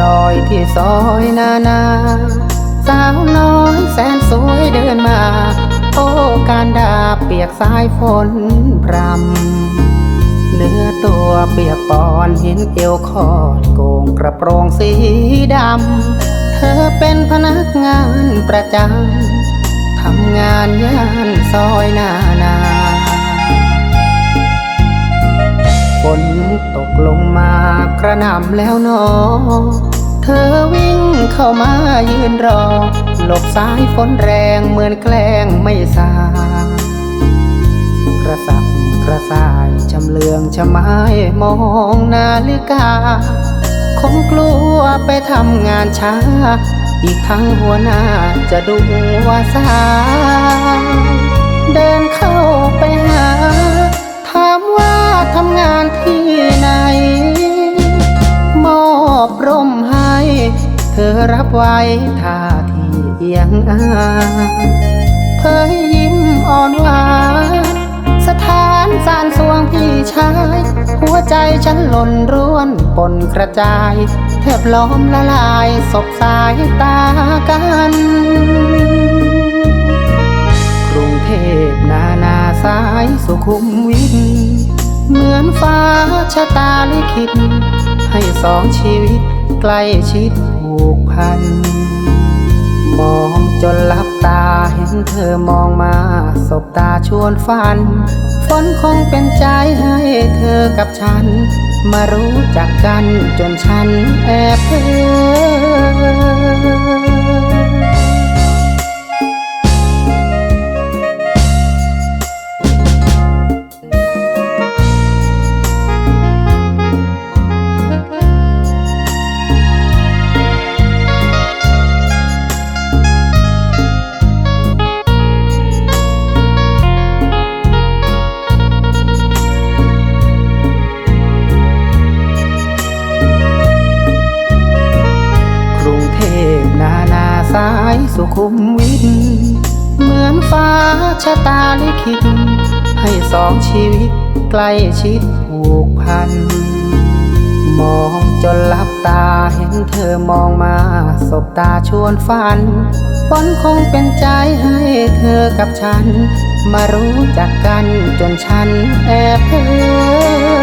รอยที่ซอยนานา สาวน้อยแสนสวยเดินมา โอ้การดาเปียกสายฝนพรำเนื้อตัวเปียกปอนเห็นเอวคอดโกงกระโปรงสีดำ เธอเป็นพนักงานประจำทำงานย่านซอยนานา กระหน่ำแล้วนอ เธอวิ่งเข้ามายืนรอ หลบสายฝนแรงเหมือนแกล้งไม่สากระสับกระส่ายชำเลืองชะไม้มองนาฬิกา คงกลัวไปทำงานช้า อีกทั้งหัวหน้าจะดูว่าสายเดินเข้าไปหา ถามว่าทำงานที่ อบร่มให้ เธอรับไว้ท่าทีเอียงอาเผยยิ้มอ่อนหวานสถานสารสวงพี่ชาย หัวใจฉันหล่นร่วนปนกระจาย แทบล้อมละลายศพสายตากันกรุงเทพนานาสายสุขุมวิทเหมือนฟ้าชะตาลิขิต ให้สองชีวิตใกล้ชิดผูกพัน มองจนลับตาเห็นเธอมองมา สบตาชวนฝัน ฝนคงเป็นใจให้เธอกับฉัน มารู้จักกันจนฉันแอบเพ้อ สุขุมวิทเหมือนฟ้าชะตาลิขิต ให้สองชีวิตใกล้ชิดผูกพัน มองจนลับตาเห็นเธอมองมาสบตาชวนฝันฝนคงเป็นใจให้เธอกับฉัน มารู้จักกันจนฉันแอบเพ้อ